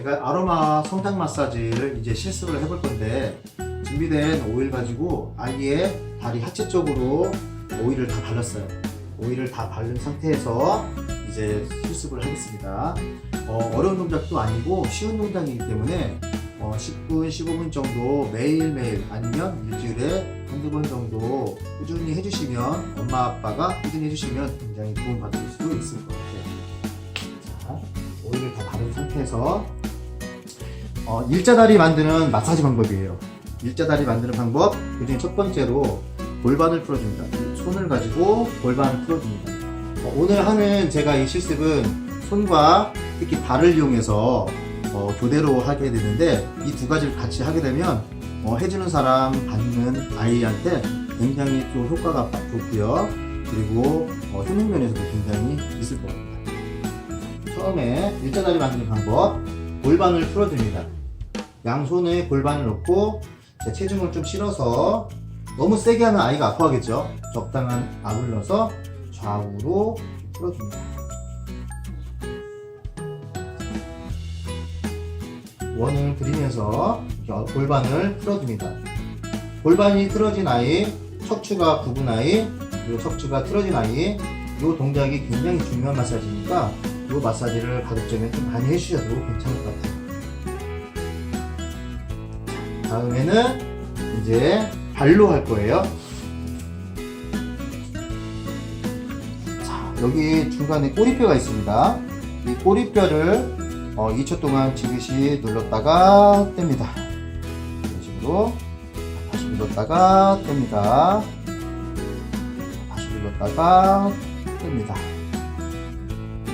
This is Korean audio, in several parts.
제가 아로마 성장 마사지를 이제 실습을 해볼 건데 준비된 오일 가지고 아이의 다리 하체 쪽으로 오일을 다 발랐어요. 오일을 다 바른 상태에서 이제 실습을 하겠습니다. 어, 어려운 동작도 아니고 쉬운 동작이기 때문에 어, 10분, 15분 정도 매일매일 아니면 일주일에 한두 번 정도 꾸준히 해주시면 엄마 아빠가 꾸준히 해주시면 굉장히 도움 받을 수 있을 것 같아요. 자, 오일을 다 바른 상태에서 어, 일자다리 만드는 마사지 방법이에요. 일자다리 만드는 방법 그 중에 첫 번째로 골반을 풀어줍니다. 손을 가지고 골반을 풀어줍니다. 어, 오늘 하는 제가 이 실습은 손과 특히 발을 이용해서 어, 교대로 하게 되는데 이 두 가지를 같이 하게 되면 어, 해주는 사람 받는 아이한테 굉장히 또 효과가 좋고요. 그리고 어, 효능 면에서도 굉장히 있을 것 같아요. 처음에 일자다리 만드는 방법 골반을 풀어줍니다. 양손에 골반을 놓고 제 체중을 좀 실어서 너무 세게 하면 아이가 아파하겠죠. 적당한 압을 넣어서 좌우로 풀어줍니다. 원을 그리면서 골반을 풀어줍니다. 골반이 틀어진 아이, 척추가 굽은 아이, 그리고 척추가 틀어진 아이, 이 동작이 굉장히 중요한 마사지니까 이 마사지를 가급적이면 좀 많이 해주셔도 괜찮을 것 같아요. 다음에는 이제 발로 할 거예요. 자, 여기 중간에 꼬리뼈가 있습니다. 이 꼬리뼈를 어, 2초 동안 지그시 눌렀다가 뗍니다. 이런 식으로 다시 눌렀다가 뗍니다. 다시 눌렀다가 뗍니다.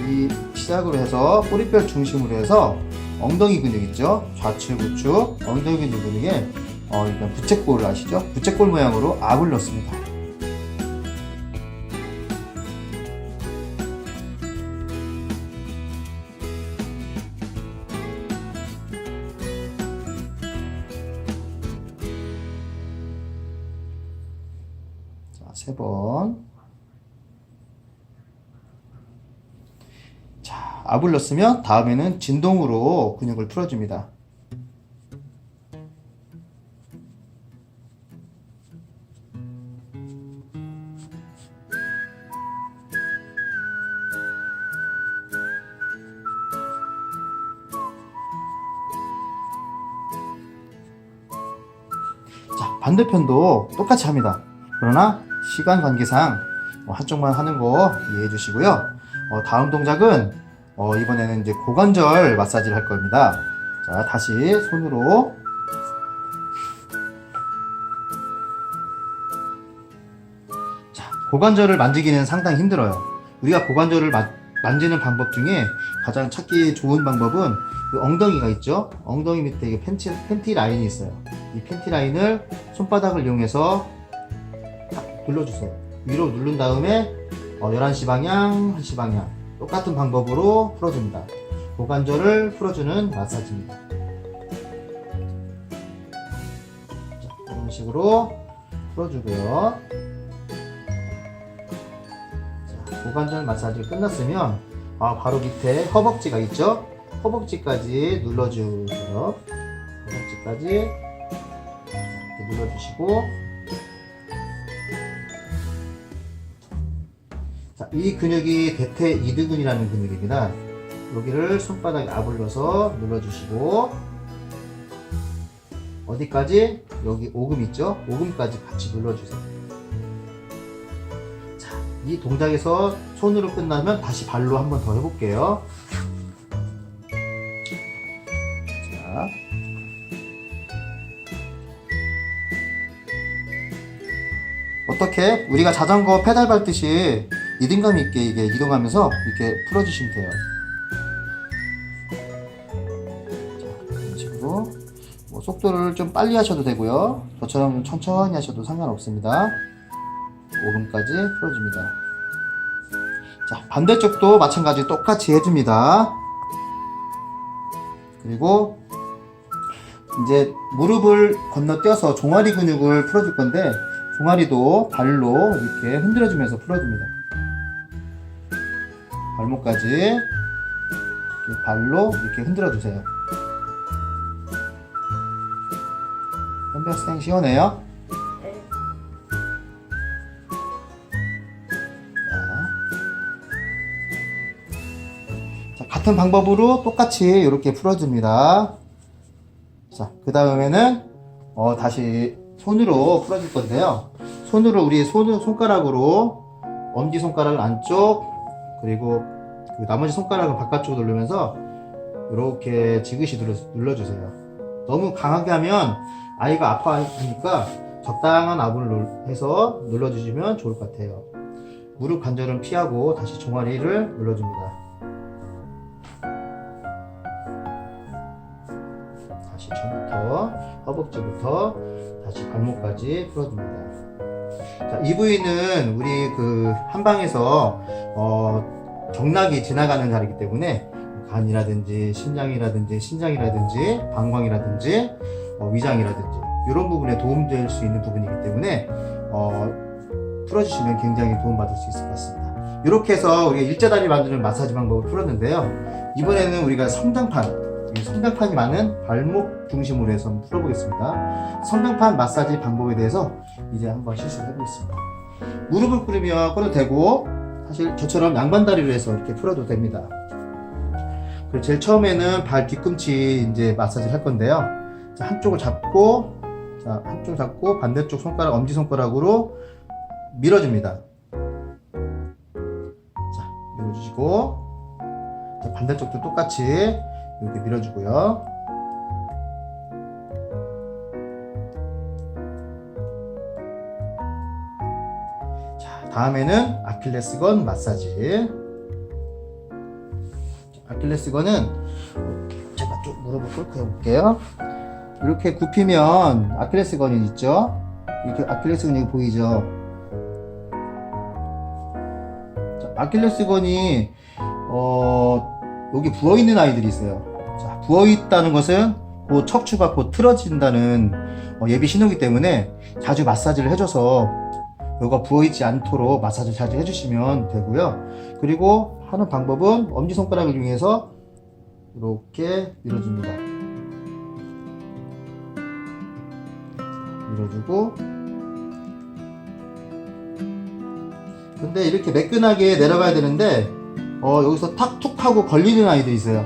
이 시작으로 해서 꼬리뼈 중심으로 해서 엉덩이 근육 있죠? 좌측, 우측, 엉덩이 근육 근육에 어, 일단 부채꼴을 아시죠? 부채꼴 모양으로 압을 넣습니다. 자, 세 번. 자, 압을 넣었으면 다음에는 진동으로 근육을 풀어줍니다. 자, 반대편도 똑같이 합니다. 그러나 시간 관계상 어, 한쪽만 하는 거 이해해 주시고요. 어, 다음 동작은 어, 이번에는 이제 고관절 마사지를 할 겁니다. 자, 다시 손으로 자, 고관절을 만지기는 상당히 힘들어요. 우리가 고관절을 마- 만지는 방법 중에 가장 찾기 좋은 방법은 그 엉덩이가 있죠. 엉덩이 밑에 이게 팬티, 팬티 라인이 있어요. 이 팬티 라인을 손바닥을 이용해서 탁 눌러주세요. 위로 누른 다음에 어, 11시 방향, 1시 방향 똑같은 방법으로 풀어줍니다. 고관절을 풀어주는 마사지입니다. 자, 이런 식으로 풀어주고요. 자, 고관절 마사지 끝났으면 아, 바로 밑에 허벅지가 있죠? 허벅지까지 눌러주세요. 허벅지까지 눌러주시고 이 근육이 대퇴 이두근이라는 근육입니다. 여기를 손바닥에 넣어서 눌러주시고 어디까지? 여기 오금 있죠? 오금까지 같이 눌러주세요. 자, 이 동작에서 손으로 끝나면 다시 발로 한번 더 해볼게요. 자. 어떻게 우리가 자전거 페달 밟듯이 리듬감 있게 이게 이동하면서 이렇게 풀어주시면 돼요. 자, 이런 식으로 뭐 속도를 좀 빨리 하셔도 되고요. 저처럼 천천히 하셔도 상관없습니다. 5분까지 풀어줍니다. 자, 반대쪽도 마찬가지 똑같이 해줍니다. 그리고 이제 무릎을 건너뛰어서 종아리 근육을 풀어줄 건데 종아리도 발로 이렇게 흔들어주면서 풀어줍니다. 발목까지 이렇게 발로 이렇게 흔들어 주세요. 현병 시원해요? 네. 자, 같은 방법으로 똑같이 이렇게 풀어줍니다. 자, 그 다음에는 어, 다시 손으로 풀어줄 건데요. 손으로 우리 손, 손가락으로 엄지 손가락 안쪽 그리고 그 나머지 손가락은 바깥쪽으로 누르면서 이렇게 지그시 눌러, 눌러 주세요. 너무 강하게 하면 아이가 아파하니까 적당한 압을 눌- 해서 눌러주시면 좋을 것 같아요. 무릎 관절은 피하고 다시 종아리를 눌러줍니다. 다시 처음부터 허벅지부터 다시 발목까지 풀어줍니다. 자, 이 부위는 우리 그 한방에서 어, 경락이 지나가는 자리이기 때문에 간이라든지 심장이라든지 신장이라든지 방광이라든지 어, 위장이라든지 이런 부분에 도움될 수 있는 부분이기 때문에 어, 풀어주시면 굉장히 도움받을 수 있을 것 같습니다. 이렇게 해서 우리가 일자다리 만드는 마사지 방법을 풀었는데요. 이번에는 우리가 성장판 이 성장판이 많은 발목 중심으로 해서 한번 풀어보겠습니다. 성장판 마사지 방법에 대해서 이제 한번 실습해 보겠습니다. 무릎을 꿇으면 꿇어도 되고 사실 저처럼 양반다리로 해서 이렇게 풀어도 됩니다. 그리고 제일 처음에는 발 뒤꿈치 이제 마사지를 할 건데요. 자, 한쪽을 잡고 자, 한쪽 잡고 반대쪽 손가락 엄지 손가락으로 밀어줍니다. 자, 밀어주시고 자, 반대쪽도 똑같이 이렇게 밀어주고요. 다음에는 아킬레스건 마사지. 자, 아킬레스건은 제가 좀 무릎을 꿇고 해볼게요. 이렇게 굽히면 아킬레스건이 있죠? 이렇게 아킬레스건이 보이죠? 자, 아킬레스건이 어, 여기 부어 있는 아이들이 있어요. 자, 부어 있다는 것은 그 척추가 곧 틀어진다는 어, 예비 신호기 때문에 자주 마사지를 해줘서 여기가 부어 있지 않도록 마사지 자주 해주시면 되고요. 그리고 하는 방법은 엄지 손가락을 이용해서 이렇게 밀어줍니다. 밀어주고 근데 이렇게 매끈하게 내려가야 되는데 어, 여기서 탁툭 하고 걸리는 아이들이 있어요.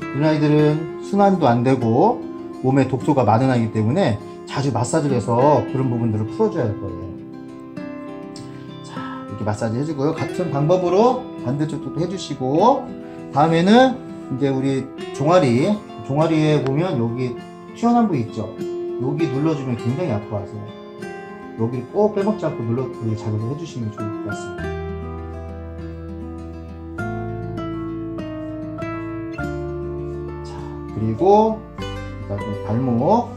이런 아이들은 순환도 안 되고 몸에 독소가 많은 아이기 때문에 자주 마사지를 해서 그런 부분들을 풀어줘야 할 거예요. 자, 이렇게 마사지 해주고요. 같은 방법으로 반대쪽도 또 해주시고 다음에는 이제 우리 종아리 종아리에 보면 여기 튀어나온 부위 있죠. 여기 눌러주면 굉장히 아파하세요. 여기 꼭 빼먹지 않고 눌러 여기 자극을 해주시면 좋을 것 같습니다. 그리고 그다음에 발목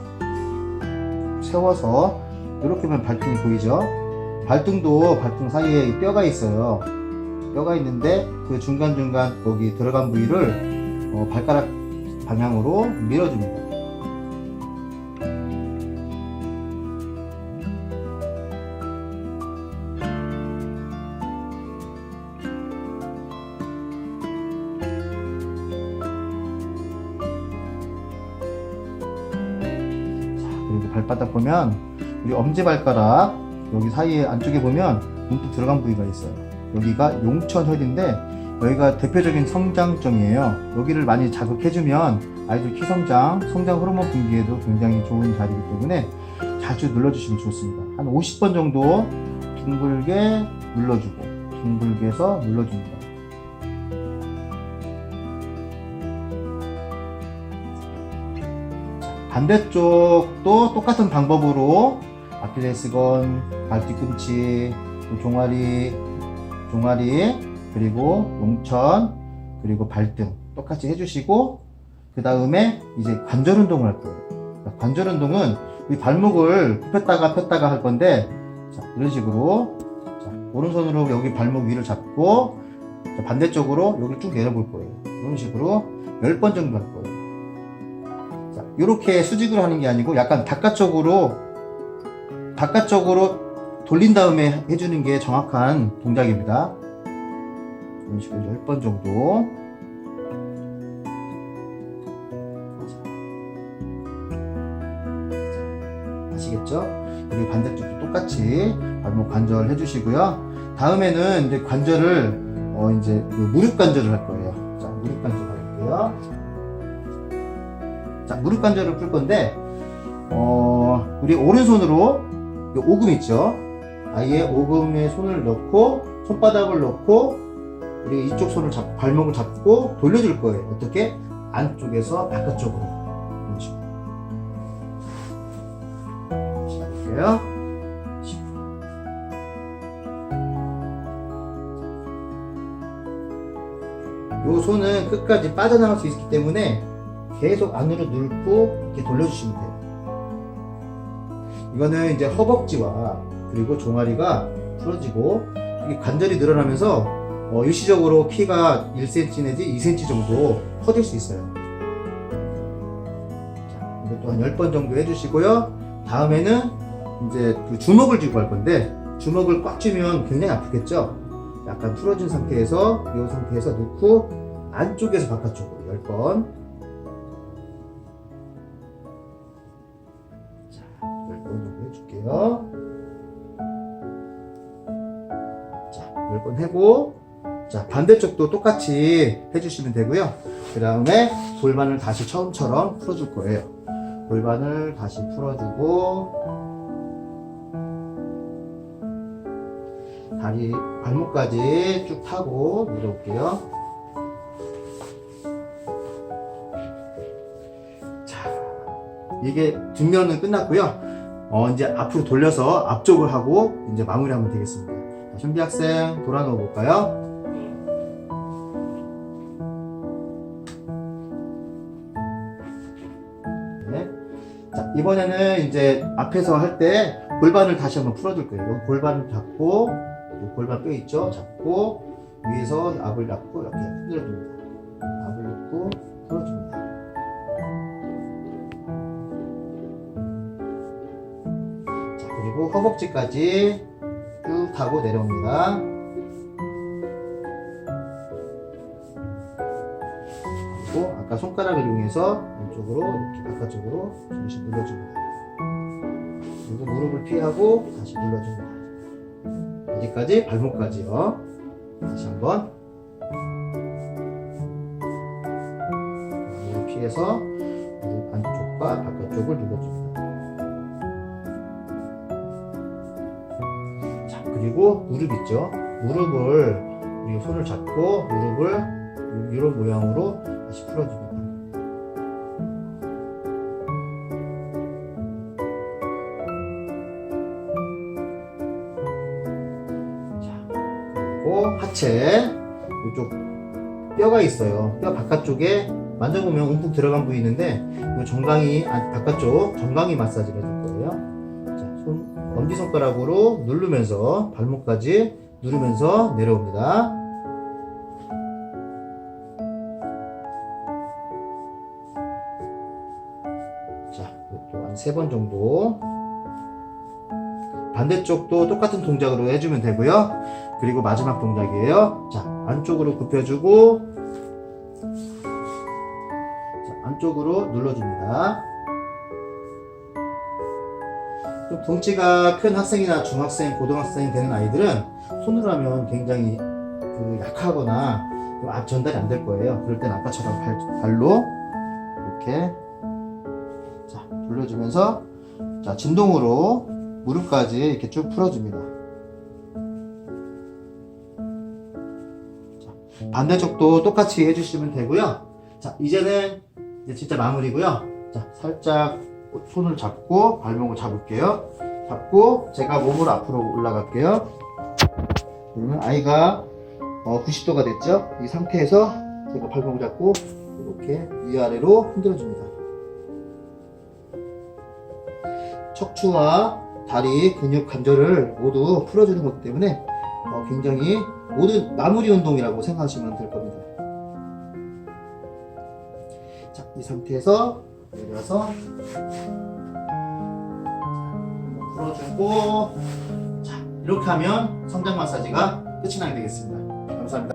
세워서 이렇게 보면 발등이 보이죠? 발등도 발등 사이에 이 뼈가 있어요. 뼈가 있는데 그 중간중간 거기 들어간 부위를 어, 발가락 방향으로 밀어줍니다. 그리고 발바닥 보면 우리 엄지발가락 여기 사이에 안쪽에 보면 문득 들어간 부위가 있어요. 여기가 용천혈인데 여기가 대표적인 성장점이에요. 여기를 많이 자극해주면 아이들 키 성장, 성장 호르몬 분비에도 굉장히 좋은 자리이기 때문에 자주 눌러주시면 좋습니다. 한 50번 정도 둥글게 눌러주고 둥글게 해서 눌러줍니다. 반대쪽도 똑같은 방법으로 아킬레스건, 발 뒤꿈치, 종아리, 종아리, 그리고 용천, 그리고 발등 똑같이 해주시고 그 다음에 이제 관절 운동을 할 거예요. 관절 운동은 이 발목을 굽혔다가 폈다가 할 건데 자, 이런 식으로 자, 오른손으로 여기 발목 위를 잡고 자, 반대쪽으로 여기를 쭉 내려볼 거예요. 이런 식으로 10번 정도 할 거예요. 자, 이렇게 수직으로 하는 게 아니고 약간 바깥쪽으로 바깥쪽으로 돌린 다음에 해주는 게 정확한 동작입니다. 이런 식으로 10번 정도. 아시겠죠? 그리고 반대쪽도 똑같이 발목 관절 해주시고요. 다음에는 이제 관절을 어 이제 그 무릎 관절을 할 거예요. 자, 무릎 관절 할게요. 자, 무릎 관절을 풀 건데 어 우리 오른손으로 오금 있죠? 아예 오금에 손을 넣고 손바닥을 넣고 우리 이쪽 손을 잡 발목을 잡고 돌려줄 거예요. 어떻게? 안쪽에서 바깥쪽으로 이런 식으로. 시작할게요. 요 손은 끝까지 빠져나갈 수 있기 때문에 계속 안으로 눌고 이렇게 돌려주시면 돼요. 이거는 이제 허벅지와 그리고 종아리가 풀어지고 관절이 늘어나면서 어, 일시적으로 키가 1cm 내지 2cm 정도 커질 수 있어요. 자, 이것도 한 10번 정도 해주시고요. 다음에는 이제 그 주먹을 쥐고 할 건데 주먹을 꽉 쥐면 굉장히 아프겠죠? 약간 풀어준 상태에서 이 상태에서 놓고 안쪽에서 바깥쪽으로 10번 해줄게요. 자, 10번 해고 자, 반대쪽도 똑같이 해주시면 되고요. 그 다음에 골반을 다시 처음처럼 풀어줄 거예요. 골반을 다시 풀어주고 다리 발목까지 쭉 타고 내려올게요. 자, 이게 뒷면은 끝났고요. 어, 이제 앞으로 돌려서 앞쪽을 하고 이제 마무리하면 되겠습니다. 자, 준비 학생 돌아 놓아 볼까요? 네. 자, 이번에는 이제 앞에서 할 때 골반을 다시 한번 풀어줄 거예요. 골반을 잡고, 이 골반 뼈 있죠? 잡고, 위에서 압을 잡고 이렇게 흔들어 줍니다. 압을 넣고 그리고 허벅지까지 쭉 타고 내려옵니다. 그리고 아까 손가락을 이용해서 왼쪽으로 이렇게 바깥쪽으로 중심 눌러줍니다. 그리고 무릎을 피하고 다시 눌러줍니다. 여기까지 발목까지요. 다시 한번 피해서 안쪽과 바깥쪽을 눌러줍니다. 그리고 무릎 있죠? 무릎을 우리 손을 잡고 무릎을 이런 모양으로 다시 풀어줍니다. 자, 그리고 하체 이쪽 뼈가 있어요. 뼈 바깥쪽에 만져보면 움푹 들어간 부위 있는데 이 정강이 아, 바깥쪽 정강이 마사지를 손 엄지 손가락으로 누르면서 발목까지 누르면서 내려옵니다. 자, 이것도 한 세 번 정도. 반대쪽도 똑같은 동작으로 해주면 되고요. 그리고 마지막 동작이에요. 자, 안쪽으로 굽혀주고, 자, 안쪽으로 눌러줍니다. 덩치가 큰 학생이나 중학생, 고등학생이 되는 아이들은 손으로 하면 굉장히 그 약하거나 좀앞 전달이 안 될 거예요. 그럴 땐 아까처럼 발, 발로 이렇게 자, 돌려주면서 자, 진동으로 무릎까지 이렇게 쭉 풀어줍니다. 자, 반대쪽도 똑같이 해주시면 되고요. 자, 이제는 이제 진짜 마무리고요. 자, 살짝 손을 잡고 발목을 잡을게요. 잡고 제가 몸으로 앞으로 올라갈게요. 그러면 아이가 어, 90도가 됐죠? 이 상태에서 제가 발목을 잡고 이렇게 위아래로 흔들어줍니다. 척추와 다리 근육 관절을 모두 풀어주는 것 때문에 어, 굉장히 모두 마무리 운동이라고 생각하시면 될 겁니다. 자, 이 상태에서 내려서 풀어주고 자, 이렇게 하면 성장 마사지가 끝이 나게 되겠습니다. 감사합니다.